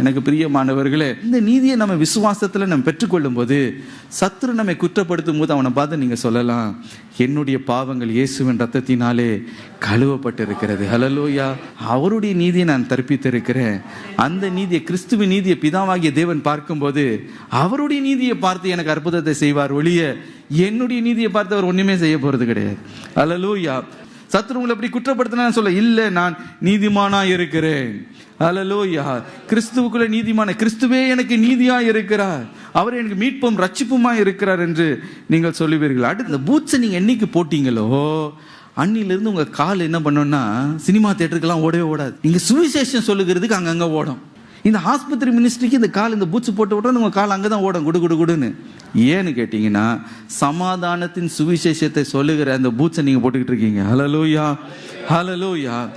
எனக்கு பிரியமானவர்களே இந்த நீதியை நம்ம விசுவாசத்தில் நம்ம பெற்றுக்கொள்ளும் போது சத்ரு நம்மை குற்றப்படுத்தும் போது அவனை பார்த்து நீங்கள் சொல்லலாம் என்னுடைய பாவங்கள் இயேசுவின் ரத்தத்தினாலே கழுவப்பட்டிருக்கிறது. ஹலலோயா அவருடைய நீதியை நான் தற்பித்திருக்கிறேன் அந்த நீதியை கிறிஸ்துவின் நீதியை பிதாவாகிய தேவன் பார்க்கும்போது அவருடைய நீதியை பார்த்து எனக்கு அற்புதத்தை செய்வார் ஒழிய என்னுடைய நீதியை பார்த்து அவர் ஒன்றுமே செய்ய போகிறது கிடையாது. ஹalleluya சத்துரு உங்களை அப்படி குற்றப்படுத்தினா சொல்ல இல்லை நான் நீதிமானா இருக்கிறேன். ஹalleluya. கிறிஸ்துவுக்குள்ள நீதிமான கிறிஸ்துவே எனக்கு நீதியா இருக்கிறார். அவர் எனக்கு மீட்பும் ரட்சிப்புமா இருக்கிறார் என்று நீங்கள் சொல்லுவீர்கள். அடுத்து இந்த பூட்ஸை நீங்க என்னைக்கு போட்டீங்களோ அன்னிலிருந்து உங்க கால் என்ன பண்ணோம்னா சினிமா தேட்டருக்கெல்லாம் ஓடவே ஓடாது. நீங்க சுவிசேஷம் சொல்லுகிறதுக்கு அங்கங்க ஓடும். இந்த ஆஸ்பத்திரி மினிஸ்ட்ரிக்கு இந்த கால் இந்த பூச்சு போட்டு விட்டோம் உங்க கால் அங்கே தான் ஓடும் குடு குடு குடுன்னு. ஏன்னு கேட்டீங்கன்னா சமாதானத்தின் சுவிசேஷத்தை சொல்லுகிற அந்த பூச்சை நீங்க போட்டுக்கிட்டு இருக்கீங்க. Hallelujah hallelujah